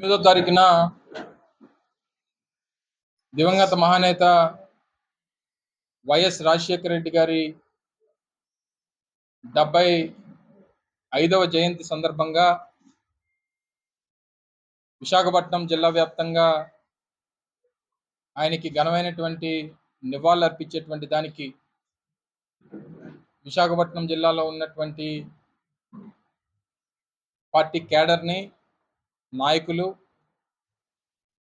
ఎనిమిదో తారీఖున దివంగత మహానేత వైఎస్ రాజశేఖర రెడ్డి గారి డెబ్బై ఐదవ జయంతి సందర్భంగా విశాఖపట్నం జిల్లా వ్యాప్తంగా ఆయనకి ఘనమైనటువంటి నివాళులు అర్పించేటువంటి దానికి విశాఖపట్నం జిల్లాలో ఉన్నటువంటి పార్టీ క్యాడర్ని నాయకులు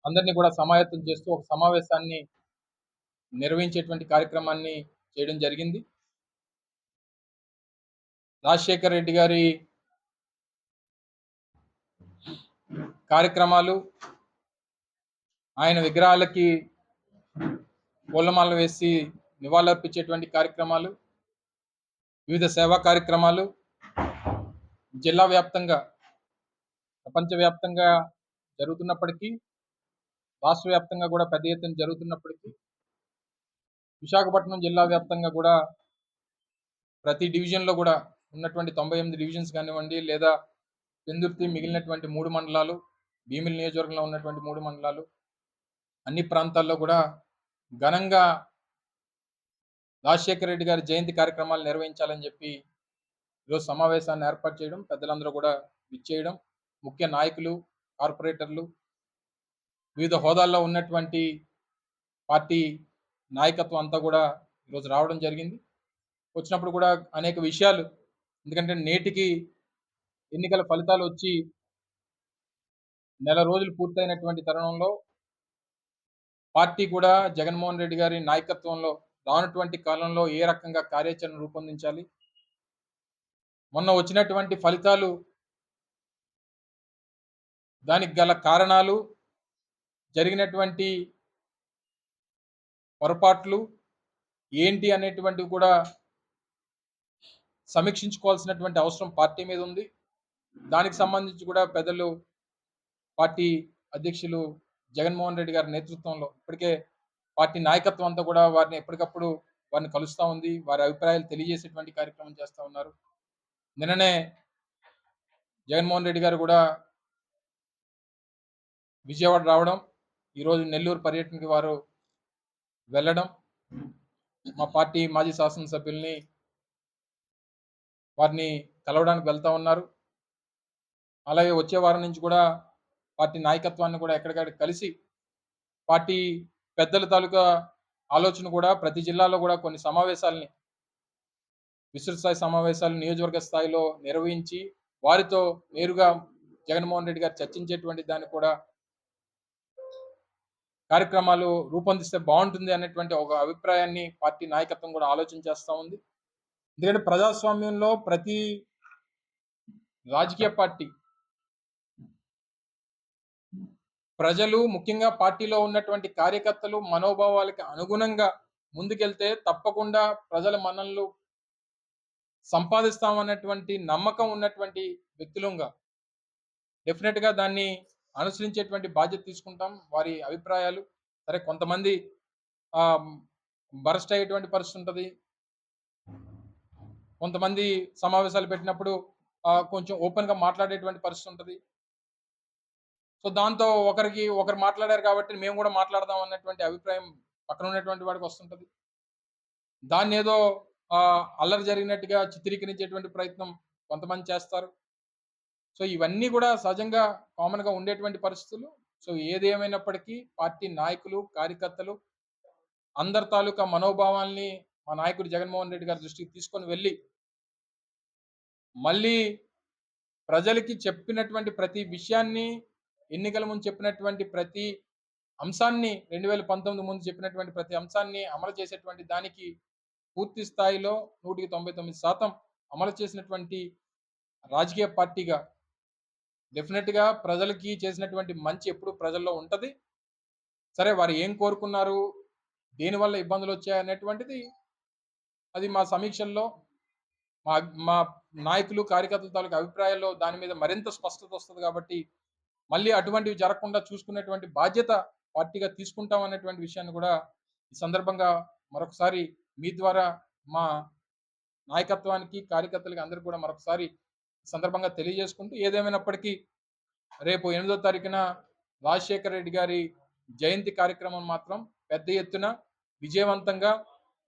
అందరినీ కూడా సమాయత్తం చేస్తూ ఒక సమావేశాన్ని నిర్వహించేటువంటి కార్యక్రమాన్ని చేయడం జరిగింది. రాజశేఖర్ రెడ్డి గారి కార్యక్రమాలు ఆయన విగ్రహాలకి పూలమాలలు వేసి నివాళులర్పించేటువంటి కార్యక్రమాలు వివిధ సేవా కార్యక్రమాలు జిల్లా వ్యాప్తంగా ప్రపంచవ్యాప్తంగా జరుగుతున్నప్పటికీ రాష్ట్ర వ్యాప్తంగా కూడా పెద్ద ఎత్తున జరుగుతున్నప్పటికీ విశాఖపట్నం జిల్లా వ్యాప్తంగా కూడా ప్రతి డివిజన్లో కూడా ఉన్నటువంటి తొంభై ఎనిమిది డివిజన్స్ కానివ్వండి లేదా పెందుర్తి మిగిలినటువంటి మూడు మండలాలు భీమిలి నియోజకవర్గంలో ఉన్నటువంటి మూడు మండలాలు అన్ని ప్రాంతాల్లో కూడా ఘనంగా రాజశేఖర రెడ్డి గారి జయంతి కార్యక్రమాలు నిర్వహించాలని చెప్పి ఈరోజు సమావేశాన్ని ఏర్పాటు చేయడం పెద్దలందరూ కూడా విచ్చేయడం ముఖ్య నాయకులు కార్పొరేటర్లు వివిధ హోదాల్లో ఉన్నటువంటి పార్టీ నాయకత్వం అంతా కూడా ఈరోజు రావడం జరిగింది. వచ్చినప్పుడు కూడా అనేక విషయాలు ఎందుకంటే నేటికి ఎన్నికల ఫలితాలు వచ్చి నెల రోజులు పూర్తయినటువంటి తరుణంలో పార్టీ కూడా జగన్మోహన్ రెడ్డి గారి నాయకత్వంలో రానటువంటి కాలంలో ఏ రకంగా కార్యాచరణ రూపొందించాలి? మొన్న వచ్చినటువంటి ఫలితాలు దానికి గల కారణాలు జరిగినటువంటి పొరపాట్లు ఏంటి అనేటువంటివి కూడా సమీక్షించుకోవాల్సినటువంటి అవసరం పార్టీ మీద ఉంది. దానికి సంబంధించి కూడా పెద్దలు పార్టీ అధ్యక్షులు జగన్మోహన్ రెడ్డి గారి నేతృత్వంలో ఇప్పటికే పార్టీ నాయకత్వం అంతా కూడా వారిని ఎప్పటికప్పుడు వారిని కలుస్తూ ఉంది. వారి అభిప్రాయాలు తెలియజేసేటువంటి కార్యక్రమం చేస్తూ ఉన్నారు. నిన్ననే జగన్మోహన్ రెడ్డి గారు కూడా విజయవాడ రావడం ఈరోజు నెల్లూరు పర్యటనకి వారు వెళ్ళడం మా పార్టీ మాజీ శాసనసభ్యుల్ని వారిని కలవడానికి వెళ్తా ఉన్నారు. అలాగే వచ్చే వారం నుంచి కూడా పార్టీ నాయకత్వాన్ని కూడా ఎక్కడికక్కడ కలిసి పార్టీ పెద్దల తాలూకా ఆలోచన కూడా ప్రతి జిల్లాలో కూడా కొన్ని సమావేశాలని విస్తృత స్థాయి సమావేశాలు నియోజకవర్గ స్థాయిలో నిర్వహించి వారితో నేరుగా జగన్మోహన్ రెడ్డి గారు చర్చించేటువంటి దాన్ని కూడా కార్యక్రమాలు రూపొందిస్తే బాగుంటుంది అనేటువంటి ఒక అభిప్రాయాన్ని పార్టీ నాయకత్వం కూడా ఆలోచన చేస్తూ ఉంది. ఎందుకంటే ప్రజాస్వామ్యంలో ప్రతి రాజకీయ పార్టీ ప్రజలు ముఖ్యంగా పార్టీలో ఉన్నటువంటి కార్యకర్తలు మనోభావాలకి అనుగుణంగా ముందుకెళ్తే తప్పకుండా ప్రజల మనల్ని సంపాదిస్తామన్నటువంటి నమ్మకం ఉన్నటువంటి వ్యక్తులుగా డెఫినెట్గా దాన్ని అనుసరించేటువంటి బాధ్యత తీసుకుంటాం. వారి అభిప్రాయాలు. సరే కొంతమంది బరస్ట్ అయ్యేటువంటి పరిస్థితి ఉంటుంది. కొంతమంది సమావేశాలు పెట్టినప్పుడు కొంచెం ఓపెన్గా మాట్లాడేటువంటి పరిస్థితి ఉంటుంది. సో దాంతో ఒకరికి ఒకరు మాట్లాడారు కాబట్టి మేము కూడా మాట్లాడదాం అన్నటువంటి అభిప్రాయం పక్కన ఉన్నటువంటి వాడికి వస్తుంటుంది. దాన్ని ఏదో అల్లరి జరిగినట్టుగా చిత్రీకరించేటువంటి ప్రయత్నం కొంతమంది చేస్తారు. సో ఇవన్నీ కూడా సహజంగా కామన్గా ఉండేటువంటి పరిస్థితులు. సో ఏదేమైనప్పటికీ పార్టీ నాయకులు కార్యకర్తలు అందరి తాలూకా మనోభావాల్ని మా నాయకుడు జగన్మోహన్ రెడ్డి గారి దృష్టికి తీసుకొని వెళ్ళి మళ్ళీ ప్రజలకి చెప్పినటువంటి ప్రతి విషయాన్ని ఎన్నికల ముందు చెప్పినటువంటి ప్రతి అంశాన్ని రెండు వేల పంతొమ్మిది ముందు చెప్పినటువంటి ప్రతి అంశాన్ని అమలు చేసేటువంటి దానికి పూర్తి స్థాయిలో నూటికి తొంభై తొమ్మిది శాతం అమలు చేసినటువంటి రాజకీయ పార్టీగా డెఫినెట్గా ప్రజలకి చేసినటువంటి మంచి ఎప్పుడు ప్రజల్లో ఉంటుంది. సరే వారు ఏం కోరుకున్నారు? దేనివల్ల ఇబ్బందులు వచ్చాయి అనేటువంటిది అది మా సమీక్షల్లో మా మా నాయకులు కార్యకర్తల తాలూకు అభిప్రాయాల్లో దాని మీద మరింత స్పష్టత వస్తుంది కాబట్టి మళ్ళీ అటువంటివి జరగకుండా చూసుకునేటువంటి బాధ్యత పార్టీగా తీసుకుంటాం అనేటువంటి విషయాన్ని కూడా ఈ సందర్భంగా మరొకసారి మీ ద్వారా మా నాయకత్వానికి కార్యకర్తలకి అందరికీ కూడా మరొకసారి సందర్భంగా తెలియజేసుకుంటూ ఏదేమైనప్పటికీ రేపు ఎనిమిదో తారీఖున రాజశేఖర రెడ్డి గారి జయంతి కార్యక్రమం మాత్రం పెద్ద ఎత్తున విజయవంతంగా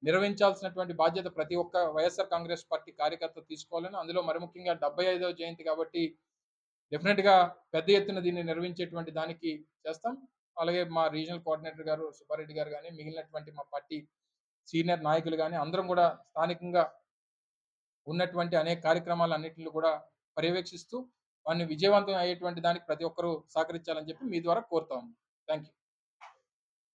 నిర్వహించాల్సినటువంటి బాధ్యత ప్రతి ఒక్క వైఎస్ఆర్ కాంగ్రెస్ పార్టీ కార్యకర్త తీసుకోవాలని అందులో మరి ముఖ్యంగా డెబ్బై ఐదవ జయంతి కాబట్టి డెఫినెట్గా పెద్ద ఎత్తున దీన్ని నిర్వహించేటువంటి దానికి చేస్తాం. అలాగే మా రీజనల్ కోఆర్డినేటర్ గారు సుబ్బారెడ్డి గారు కానీ మిగిలినటువంటి మా పార్టీ సీనియర్ నాయకులు కానీ అందరం కూడా స్థానికంగా ఉన్నటువంటి అనేక కార్యక్రమాలు అన్నింటిని కూడా పర్యవేక్షిస్తూ వాడిని విజయవంతం అయ్యేటువంటి దానికి ప్రతి ఒక్కరూ సహకరించాలని చెప్పి మీ ద్వారా కోరుతాము థ్యాంక్ యూ